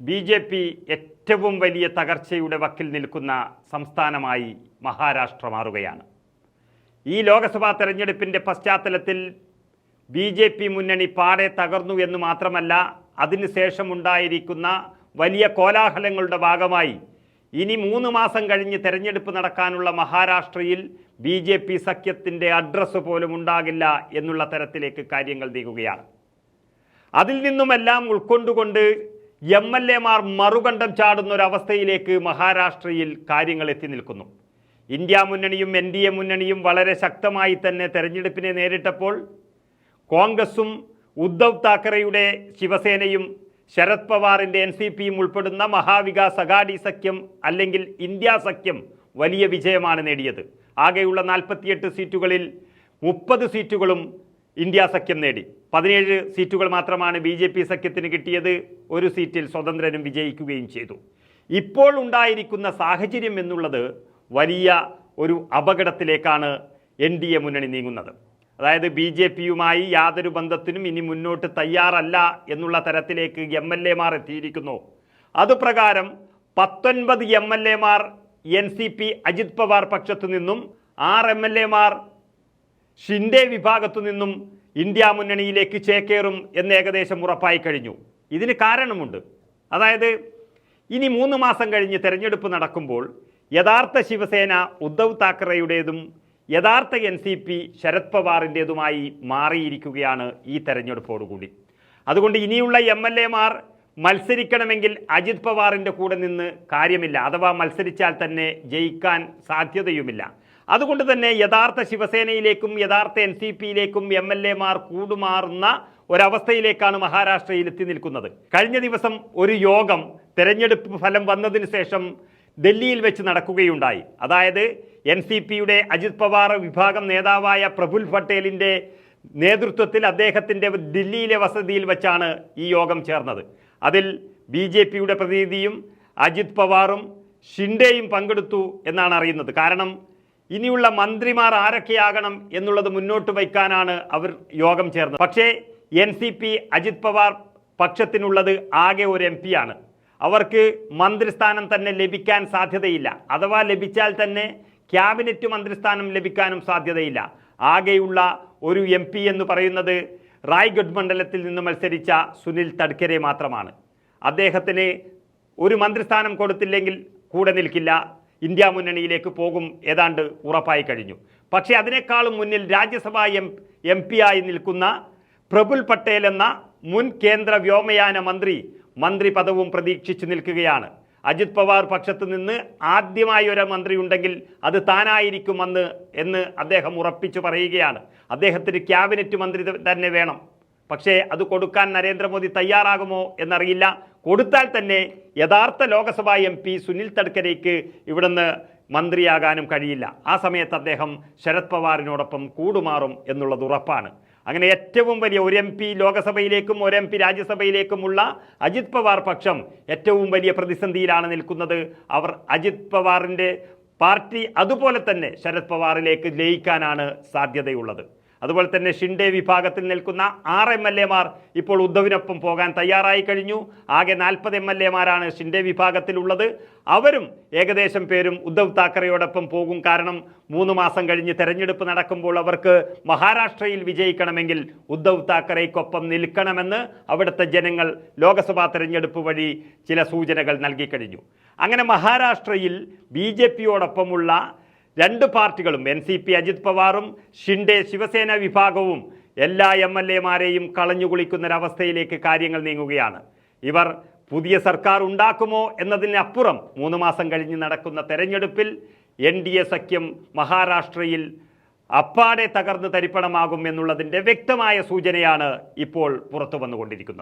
B J P ഏറ്റവും വലിയ തകർച്ചയുടെ വക്കിൽ നിൽക്കുന്ന സംസ്ഥാനമായി മഹാരാഷ്ട്ര മാറുകയാണ്. ഈ ലോക്സഭാ തെരഞ്ഞെടുപ്പിന്റെ പശ്ചാത്തലത്തിൽ ബി ജെ പി മുന്നണി പാടെ തകർന്നു എന്ന് മാത്രമല്ല അതിനുശേഷം ഉണ്ടായിരിക്കുന്ന വലിയ കോലാഹലങ്ങളുടെ ഭാഗമായി ഇനി മൂന്ന് മാസം കഴിഞ്ഞ് തെരഞ്ഞെടുപ്പ് നടക്കാനുള്ള മഹാരാഷ്ട്രയിൽ ബി ജെ പി സഖ്യത്തിന്റെ അഡ്രസ്സ് പോലും ഉണ്ടാകില്ല എന്നുള്ള തരത്തിലേക്ക് കാര്യങ്ങൾ നീങ്ങുകയാണ്. അതിൽ നിന്നുമെല്ലാം ഉൾക്കൊണ്ടുകൊണ്ട് എം എൽ എമാർ മറുകണ്ഠം ചാടുന്ന ഒരവസ്ഥയിലേക്ക് മഹാരാഷ്ട്രയിൽ കാര്യങ്ങൾ എത്തി നിൽക്കുന്നു. ഇന്ത്യ മുന്നണിയും എൻ ഡി എ മുന്നണിയും വളരെ ശക്തമായി തന്നെ തെരഞ്ഞെടുപ്പിനെ നേരിട്ടപ്പോൾ കോൺഗ്രസും ഉദ്ധവ് താക്കറെയുടെ ശിവസേനയും ശരത് പവാറിന്റെ എൻ സി പിയും ഉൾപ്പെടുന്ന മഹാവികാസ് അഗാഡി സഖ്യം അല്ലെങ്കിൽ ഇന്ത്യ സഖ്യം വലിയ വിജയമാണ് നേടിയത്. ആകെയുള്ള നാൽപ്പത്തിയെട്ട് സീറ്റുകളിൽ മുപ്പത് സീറ്റുകളും ഇന്ത്യ സഖ്യം നേടി. പതിനേഴ് സീറ്റുകൾ മാത്രമാണ് ബി ജെ പി സഖ്യത്തിന് കിട്ടിയത്. ഒരു സീറ്റിൽ സ്വതന്ത്രനും വിജയിക്കുകയും ചെയ്തു. ഇപ്പോൾ ഉണ്ടായിരിക്കുന്ന സാഹചര്യം എന്നുള്ളത് വലിയ ഒരു അപകടത്തിലേക്കാണ് എൻ ഡി എ മുന്നണി നീങ്ങുന്നത്. അതായത് ബി ജെ പിയുമായി യാതൊരു ബന്ധത്തിനും ഇനി മുന്നോട്ട് തയ്യാറല്ല എന്നുള്ള തരത്തിലേക്ക് എം എൽ എമാർ എത്തിയിരിക്കുന്നു. അതുപ്രകാരം പത്തൊൻപത് എം എൽ എമാർ N C P Ajit Pawar പക്ഷത്തു നിന്നും ആറ് എം എൽ എമാർ ഷിൻഡെ വിഭാഗത്തു നിന്നും ഇന്ത്യ മുന്നണിയിലേക്ക് ചേക്കേറും എന്ന് ഏകദേശം ഉറപ്പായി കഴിഞ്ഞു. ഇതിന് കാരണമുണ്ട്. അതായത് ഇനി മൂന്ന് മാസം കഴിഞ്ഞ് തെരഞ്ഞെടുപ്പ് നടക്കുമ്പോൾ യഥാർത്ഥ ശിവസേന ഉദ്ധവ് താക്കറെയുടേതും യഥാർത്ഥ എൻ സി പി ശരത് പവാറിന്റേതുമായി മാറിയിരിക്കുകയാണ് ഈ തെരഞ്ഞെടുപ്പോടുകൂടി. അതുകൊണ്ട് ഇനിയുള്ള എം എൽ എമാർ മത്സരിക്കണമെങ്കിൽ അജിത് പവാറിന്റെ കൂടെ നിന്ന് കാര്യമില്ല. അഥവാ മത്സരിച്ചാൽ തന്നെ ജയിക്കാൻ സാധ്യതയുമില്ല. അതുകൊണ്ട് തന്നെ യഥാർത്ഥ ശിവസേനയിലേക്കും യഥാർത്ഥ എൻ സി പിയിലേക്കും എം എൽ എമാർ കൂടുമാറുന്ന ഒരവസ്ഥയിലേക്കാണ് മഹാരാഷ്ട്രയിൽ എത്തി നിൽക്കുന്നത്. കഴിഞ്ഞ ദിവസം ഒരു യോഗം തെരഞ്ഞെടുപ്പ് ഫലം വന്നതിന് ശേഷം ഡൽഹിയിൽ വെച്ച് നടക്കുകയുണ്ടായി. അതായത് എൻ സി പിയുടെ അജിത് പവാർ വിഭാഗം നേതാവായ പ്രഫുൽ പട്ടേലിന്റെ നേതൃത്വത്തിൽ അദ്ദേഹത്തിന്റെ ഡൽഹിയിലെ വസതിയിൽ വെച്ചാണ് ഈ യോഗം ചേർന്നത്. അതിൽ ബി ജെ പിയുടെ പ്രതിനിധിയും അജിത് പവാറും ഷിൻഡേയും പങ്കെടുത്തു എന്നാണ് അറിയുന്നത്. കാരണം ഇനിയുള്ള മന്ത്രിമാർ ആരൊക്കെയാകണം എന്നുള്ളത് മുന്നോട്ട് വയ്ക്കാനാണ് അവർ യോഗം ചേർന്നത്. പക്ഷേ N C P Ajit Pawar പക്ഷത്തിനുള്ളത് ആകെ ഒരു എം ആണ് അവർക്ക് മന്ത്രിസ്ഥാനം തന്നെ ലഭിക്കാൻ സാധ്യതയില്ല. അഥവാ ലഭിച്ചാൽ തന്നെ ക്യാബിനറ്റ് മന്ത്രിസ്ഥാനം ലഭിക്കാനും സാധ്യതയില്ല. ആകെയുള്ള ഒരു എം പി എന്ന് പറയുന്നത് റായ്ഗഡ് മണ്ഡലത്തിൽ നിന്ന് മത്സരിച്ച സുനിൽ തഡ്കരെ മാത്രമാണ്. അദ്ദേഹത്തിന് ഒരു മന്ത്രിസ്ഥാനം കൊടുത്തില്ലെങ്കിൽ കൂടെ നിൽക്കില്ല. ഇന്ത്യ മുന്നണിയിലേക്ക് പോകും ഏതാണ്ട് ഉറപ്പായി കഴിഞ്ഞു. പക്ഷേ അതിനേക്കാളും മുന്നിൽ രാജ്യസഭാ എം എം പി ആയി നിൽക്കുന്ന പ്രഫുൽ പട്ടേൽ എന്ന മുൻ കേന്ദ്ര വ്യോമയാന മന്ത്രി മന്ത്രി പദവും പ്രതീക്ഷിച്ചു നിൽക്കുകയാണ്. അജിത് പവാർ പക്ഷത്തു നിന്ന് ആദ്യമായി ഒരു മന്ത്രി ഉണ്ടെങ്കിൽ അത് താനായിരിക്കുമെന്ന് എന്ന് അദ്ദേഹം ഉറപ്പിച്ചു പറയുകയാണ്. അദ്ദേഹത്തിന് ക്യാബിനറ്റ് മന്ത്രി തന്നെ വേണം. പക്ഷേ അത് കൊടുക്കാൻ നരേന്ദ്രമോദി തയ്യാറാകുമോ എന്നറിയില്ല. കൊടുത്താൽ തന്നെ യഥാർത്ഥ ലോക്സഭാ എം പി സുനിൽ തഡ്കരയ്ക്ക് ഇവിടുന്ന് മന്ത്രിയാകാനും കഴിയില്ല. ആ സമയത്ത് അദ്ദേഹം ശരത് പവാറിനോടൊപ്പം കൂടുമാറും എന്നുള്ളത് ഉറപ്പാണ്. അങ്ങനെ ഏറ്റവും വലിയ ഒരു എം പി ലോകസഭയിലേക്കും ഒരു എം പി രാജ്യസഭയിലേക്കുമുള്ള അജിത് പവാർ പക്ഷം ഏറ്റവും വലിയ പ്രതിസന്ധിയിലാണ് നിൽക്കുന്നത്. അവർ അജിത് പവാറിന്റെ പാർട്ടി അതുപോലെ തന്നെ ശരത് പവാറിലേക്ക് ലയിക്കാനാണ് സാധ്യതയുള്ളത്. അതുപോലെ തന്നെ ഷിൻഡെ വിഭാഗത്തിൽ നിൽക്കുന്ന ആറ് എം എൽ എമാർ ഇപ്പോൾ ഉദ്ധവിനൊപ്പം പോകാൻ തയ്യാറായി കഴിഞ്ഞു. ആകെ നാൽപ്പത് എം എൽ എമാരാണ് ഷിൻഡെ വിഭാഗത്തിലുള്ളത്. അവരും ഏകദേശം പേരും ഉദ്ധവ് താക്കറെയോടൊപ്പം പോകും. കാരണം മൂന്ന് മാസം കഴിഞ്ഞ് തെരഞ്ഞെടുപ്പ് നടക്കുമ്പോൾ അവർക്ക് മഹാരാഷ്ട്രയിൽ വിജയിക്കണമെങ്കിൽ ഉദ്ധവ് താക്കറെയ്ക്കൊപ്പം നിൽക്കണമെന്ന് അവിടുത്തെ ജനങ്ങൾ ലോക്സഭാ തെരഞ്ഞെടുപ്പ് വഴി ചില സൂചനകൾ നൽകിക്കഴിഞ്ഞു അങ്ങനെ മഹാരാഷ്ട്രയിൽ ബി ജെ പിയോടൊപ്പമുള്ള രണ്ട് പാർട്ടികളും എൻ സി പി അജിത് പവാറും ഷിൻഡെ ശിവസേന വിഭാഗവും എല്ലാ എം എൽ എമാരെയും കളഞ്ഞുകുളിക്കുന്നൊരവസ്ഥയിലേക്ക് കാര്യങ്ങൾ നീങ്ങുകയാണ്. ഇവർ പുതിയ സർക്കാർ ഉണ്ടാക്കുമോ എന്നതിനപ്പുറം മൂന്ന് മാസം കഴിഞ്ഞ് നടക്കുന്ന തെരഞ്ഞെടുപ്പിൽ എൻ ഡി എ സഖ്യം മഹാരാഷ്ട്രയിൽ അപ്പാടെ തകർന്ന് തരിപ്പണമാകും എന്നുള്ളതിന്റെ വ്യക്തമായ സൂചനയാണ് ഇപ്പോൾ പുറത്തു വന്നുകൊണ്ടിരിക്കുന്നത്